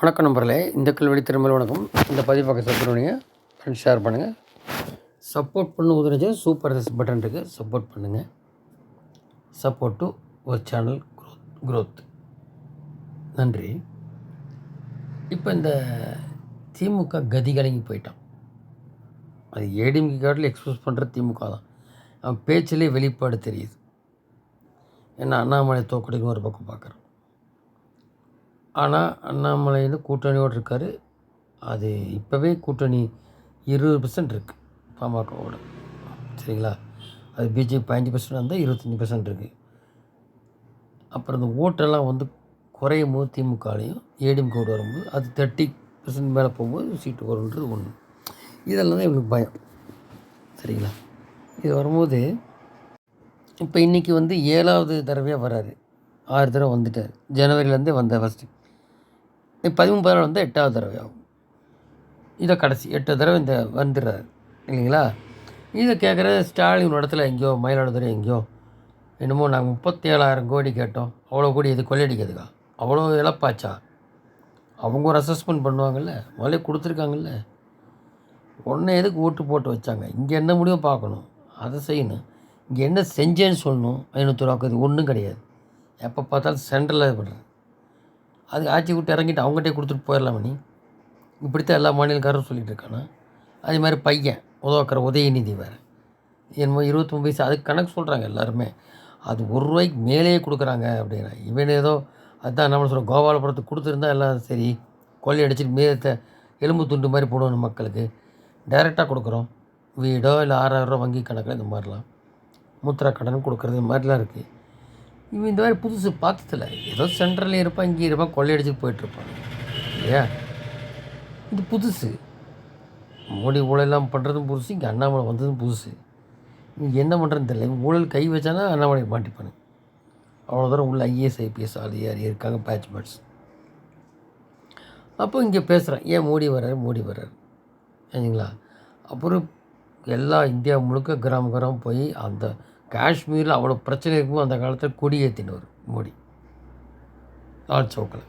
வணக்கம் நம்பர்களே இந்த கல்வெளி திருமல் வணக்கம். இந்த பதிவு பக்கம் சப்ஸ்கிரைப் ஃப்ரெண்ட்ஸ் ஷேர் பண்ணுங்கள் சப்போர்ட் பண்ண உதவிச்சு சூப்பர் எஸ் பட்டன் இருக்குது சப்போர்ட் பண்ணுங்கள் சப்போர்ட் டு ஒரு சேனல் க்ரோத் க்ரோத் நன்றி. இப்போ இந்த திமுக கதி கலங்கி போயிட்டான். அது ஏடிஎம்கே கார்டில் எக்ஸ்பிரஸ் பண்ணுற திமுக தான். அவன் பேச்சிலே வெளிப்பாடு தெரியுது. ஏன்னா அண்ணாமலை தோக்கடிக்கும் ஒரு பக்கம் பார்க்குறோம். ஆனால் அண்ணாமலை வந்து கூட்டணியோடு இருக்கார். அது இப்போவே கூட்டணி இருபது பர்சன்ட் இருக்குது பாமகவோட. சரிங்களா? அது பிஜேபி பதினஞ்சு பர்சன்ட் இருந்தால் இருபத்தஞ்சி பர்சன்ட் இருக்குது அப்புறம் இந்த ஓட்டெல்லாம் வந்து குறையும் போது திமுகலையும் ஏடிஎம் கோடு வரும்போது அது தேர்ட்டி பர்சன்ட் மேலே போகும்போது சீட்டு வரும்ன்றது ஒன்று இதெல்லாம் தான் இவங்களுக்கு பயம். சரிங்களா? இது வரும்போது இப்போ இன்றைக்கி வந்து ஏழாவது தடவையாக வராரு. ஆறு தடவை வந்துட்டார். ஜனவரியிலேருந்தே வந்த ஃபஸ்ட்டு பதிமூணு பதினாலு வந்து எட்டாவது தடவை ஆகும் இதை கடைசி எட்டு தடவை இந்த வந்துடுறாரு. இல்லைங்களா? இதை கேட்குற ஸ்டாலின் இடத்துல எங்கேயோ மயிலாடுதுறை எங்கேயோ என்னமோ நாங்கள் முப்பத்தேழாயிரம் கோடி கேட்டோம். அவ்வளோ கோடி இது கொள்ளையடிக்கிறதுக்கா? அவ்வளோ இழப்பாச்சா? அவங்க ஒரு அசஸ்மெண்ட் பண்ணுவாங்கல்ல? முதல்ல கொடுத்துருக்காங்கல்ல? உடனே எதுக்கு ஓட்டு போட்டு வச்சாங்க? இங்கே என்ன முடியும் பார்க்கணும்? அதை செய்யணும். இங்கே என்ன செஞ்சேன்னு சொல்லணும். ஐநூற்றி ரூபாக்கு ஒன்றும் கிடையாது. எப்போ பார்த்தாலும் சென்ட்ரலாக பண்ணுறேன் அது ஆட்சி விட்டு இறங்கிட்டு அவங்ககிட்டே கொடுத்துட்டு போயிடலாம் நீ. இப்படித்தான் எல்லா மாநிலக்காரரும் சொல்லிகிட்டு இருக்கானா? அதே மாதிரி பையன் உதவக்கிற உதயநிதி வேறு. என்னமோ இருபத்தொம்பது வயசு அதுக்கு கணக்கு சொல்கிறாங்க எல்லாருமே. அது ஒரு ரூபாய்க்கு மேலேயே கொடுக்குறாங்க அப்படின்னா இவன் ஏதோ அதுதான் நம்ம சொல்கிறோம் கோபாலபுரத்துக்கு கொடுத்துருந்தா எல்லாம் சரி கொள்ளை அடிச்சுட்டு மீதத்தை எலும்பு துண்டு மாதிரி போடணும் மக்களுக்கு. டைரெக்டாக கொடுக்குறோம். வீடோ இல்லை ஆறாயிரரூவா வங்கி கணக்கில் இந்த மாதிரிலாம். மூத்திர கடன் கொடுக்குறது இந்த மாதிரிலாம் இருக்குது இவன் இந்த மாதிரி புதுசு பார்த்ததில்ல ஏதோ சென்ட்ரலில் இருப்பான் இங்கே இருப்பான் கொள்ளையடிச்சுட்டு போயிட்டுருப்பான். இல்லையா? இது புதுசு. மோடி ஊழலாம் பண்ணுறதும் புதுசு இங்கே அண்ணாமலை வந்ததும் புதுசு. இங்கே என்ன பண்ணுறதுன்னு தெரியல. ஊழல் கை வச்சானா அண்ணாமலை மாட்டிப்பானு. அவ்வளோ தூரம் உள்ள ஐஏஎஸ் ஐபிஎஸ் அதிகாரி இருக்காங்க பேட்ச் பேட்ஸ் அப்போ இங்கே பேசுகிறேன் ஏன் மோடி வர்றாரு மோடி வர்றாரு? சரிங்களா? அப்புறம் எல்லா இந்தியா முழுக்க கிராம கிராமம் போய் அந்த காஷ்மீரில் அவ்வளோ பிரச்சனை இருக்கும் அந்த காலத்தில் கொடியேற்றினவர் மோடி. லால் சவுக்கில்.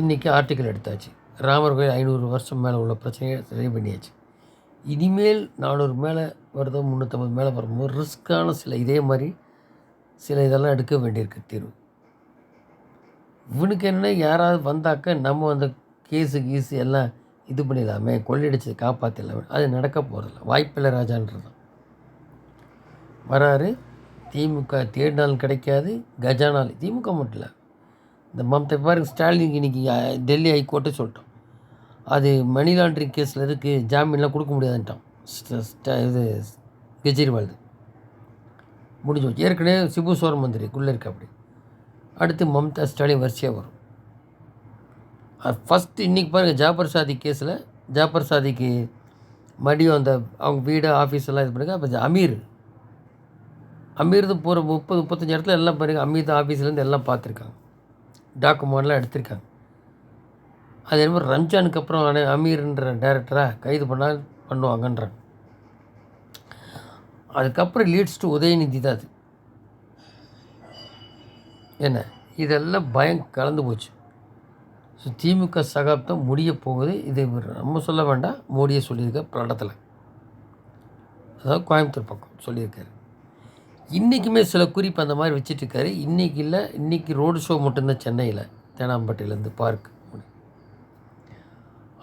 இன்றைக்கி ஆர்டிக்கல் எடுத்தாச்சு. ராமர் கோயில் ஐநூறு வருஷம் மேலே உள்ள பிரச்சனையை சரி பண்ணியாச்சு. இனிமேல் நானூறு மேலே வருதோ முந்நூற்றம்பது மேலே வரும்போது ரிஸ்க்கான சில இதே மாதிரி சில இதெல்லாம் எடுக்க வேண்டியிருக்கு தீர்வு. இவனுக்கு என்ன யாராவது வந்தாக்க நம்ம அந்த கேஸு கீஸு எல்லாம் இது பண்ணிடலாமே கொள்ளையடிச்சு காப்பாற்றிடலாமே அது நடக்க போகிறதில்ல வாய்ப்பில்லை ராஜான்றது வராரு. திமுக தேடினாலும் கிடைக்காது. கஜானால். திமுக மட்டும் இல்லை. இந்த மம்தா பாருங்க ஸ்டாலினுக்கு இன்றைக்கி டெல்லி ஹைகோர்ட்டே சொல்லிட்டோம். அது மணி லாண்ட்ரிங் கேஸில் இருக்கு ஜாமீன்லாம் கொடுக்க முடியாதுன்ட்டான். இது கெஜ்ரிவால். முடிஞ்சு போச்சு. ஏற்கனவே சிபு சோர மந்திரிக்குள்ளே இருக்கு அப்படி அடுத்து மம்தா ஸ்டாலின் வரிசையாக வரும். ஃபஸ்ட்டு இன்றைக்கி பாருங்கள் ஜாபர் சாதி கேஸில் ஜாபர் சாதிக்கு மறுபடியும் அந்த அவங்க வீடு ஆஃபீஸ் எல்லாம் இது பண்ணுங்க அப்போ அமீர். அமீர்து போகிற முப்பது முப்பத்தஞ்சு இடத்துல எல்லாம் பாருங்கள் அமீர்து ஆஃபீஸ்லேருந்து எல்லாம் பார்த்துருக்காங்க. டாக்குமெண்ட்லாம் எடுத்திருக்காங்க. அது என்னமோ ரம்ஜானுக்கு அப்புறம் அனே- அமீர்ன்ற டேரக்டராக கைது பண்ணால் பண்ணுவாங்கன்றான் அதுக்கப்புறம் லீட்ஸ் டு உதயநிதி தான் அது. என்ன? இதெல்லாம் பயம் கலந்து போச்சு. ஸோ திமுக சகாப்தம் முடிய போகுது. இது நம்ம சொல்ல வேண்டாம். மோடியை சொல்லியிருக்க படத்தில் அதாவது கோயம்புத்தூர் பக்கம் சொல்லியிருக்காரு. இன்றைக்குமே சில குறிப்பு அந்த மாதிரி வச்சிட்ருக்காரு. இன்றைக்கி இல்லை இன்றைக்கி ரோடு ஷோ மட்டும்தான் சென்னையில் தேனாம்பேட்டையிலேருந்து பார்க்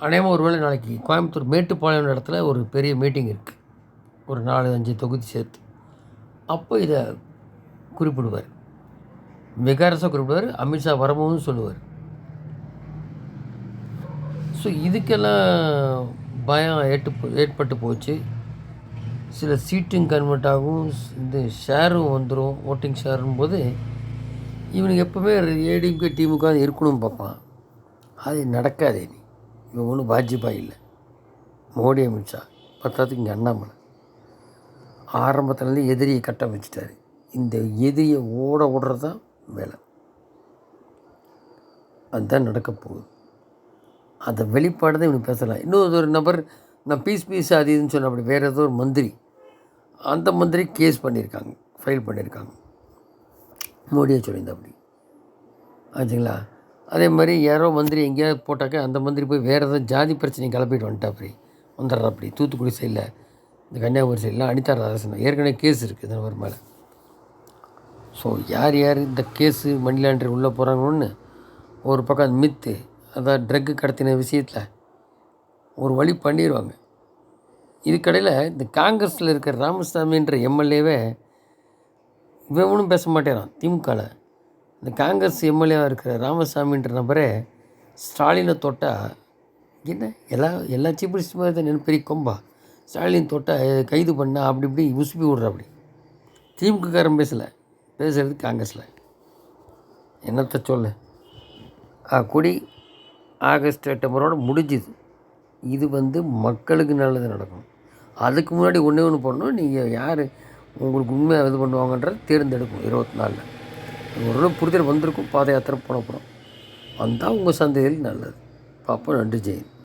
அநேகமாக ஒருவேளை நாளைக்கு கோயம்புத்தூர் மேட்டுப்பாளையம் இடத்துல ஒரு பெரிய மீட்டிங் இருக்குது ஒரு நாலு அஞ்சு தொகுதி சேர்த்து. அப்போ இதை குறிப்பிடுவார். விகாரஸாக குறிப்பிடுவார் அமித்ஷா வரமும் சொல்லுவார். ஸோ இதுக்கெல்லாம் பயம் ஏட்டு ஏற்பட்டு போச்சு. சில சீட்டும் கன்வெர்ட் ஆகும் இந்த ஷேரும் வந்துடும் ஓட்டிங் ஷேரும் போது இவனுக்கு எப்போவுமே ஏடிஎம்கே டீமுக்காக இருக்கணும்னு பார்ப்பான். அது நடக்காதே நீ. இவன் ஒன்றும் வாஜ்பாய் இல்லை. மோடி அமித்ஷா பத்தாத்துக்கு இங்கே அண்ணாமலை. ஆரம்பத்துலேருந்து எதிரியை கட்ட வச்சுட்டாரு. இந்த எதிரியை ஓட ஓடுறது தான் வேலை. அதுதான் நடக்க போகுது. அந்த வெளிப்பாடு தான் இவனுக்கு பேசலாம். இன்னொரு ஒரு நபர் நான் பீஸ் பீஸ் அது இதுன்னு சொன்னேன் அப்படி வேறு ஏதோ ஒரு மந்திரி. அந்த மந்திரி கேஸ் பண்ணியிருக்காங்க ஃபைல் பண்ணியிருக்காங்க. மோடியை சொல்லியிருந்தா அப்படி ஆச்சுங்களா? அதே மாதிரி யாரோ மந்திரி எங்கேயாவது போட்டாக்கா அந்த மந்திரி போய் வேறு ஏதாவது ஜாதி பிரச்சனை கிளப்பிட்டு வந்துட்டா அப்படி வந்துடுறா அப்படி தூத்துக்குடி சைடில் இந்த கன்னியாகுமரி சைடெலாம் அனிதா ராதாசன் ஏற்கனவே கேஸ் இருக்குது அவர் மேலே. ஸோ யார் யார் இந்த கேஸு மணி லாண்டரி உள்ளே போகிறாங்கன்னு ஒரு பக்கம் அது மித்து அதான் ட்ரக்கு கடத்தின விஷயத்தில் ஒரு வழி பண்ணிடுவாங்க இதுக்கடையில் இந்த காங்கிரஸில் இருக்கிற ராமசாமின்ற எம்எல்ஏவே இவனும் பேச மாட்டேறான் திமுகவில் இந்த காங்கிரஸ் எம்எல்ஏவாக இருக்கிற ராமசாமின்ற நபரே ஸ்டாலினை தொட்டால் என்ன? எல்லா எல்லா சீஃப் மினிஸ்டர் மாதிரி தான் பெரிய கொம்பா. ஸ்டாலின் தொட்டால் கைது பண்ணால் அப்படி இப்படி உசுப்பி விடுற அப்படி. திமுககாரன் பேசலை பேசுகிறது காங்கிரஸில். என்னத்தை சொல்லு? ஆ கொடி ஆகஸ்ட் செப்டம்பரோடு முடிஞ்சுது. இது வந்து மக்களுக்கு நல்லது நடக்கும் அதுக்கு முன்னாடி ஒன்றே ஒன்று பண்ணணும். நீங்கள் யார் உங்களுக்கு உண்மையாக இது பண்ணுவாங்கன்றத தேர்ந்தெடுக்கும் இருபத்தி நாலில். ஒரு புரிதல் வந்திருக்கும் பாத யாத்திரை போன அப்புறம். வந்தால் உங்கள் சந்தையில் நல்லது. பார்ப்போம் நன்றி ஜெயின்.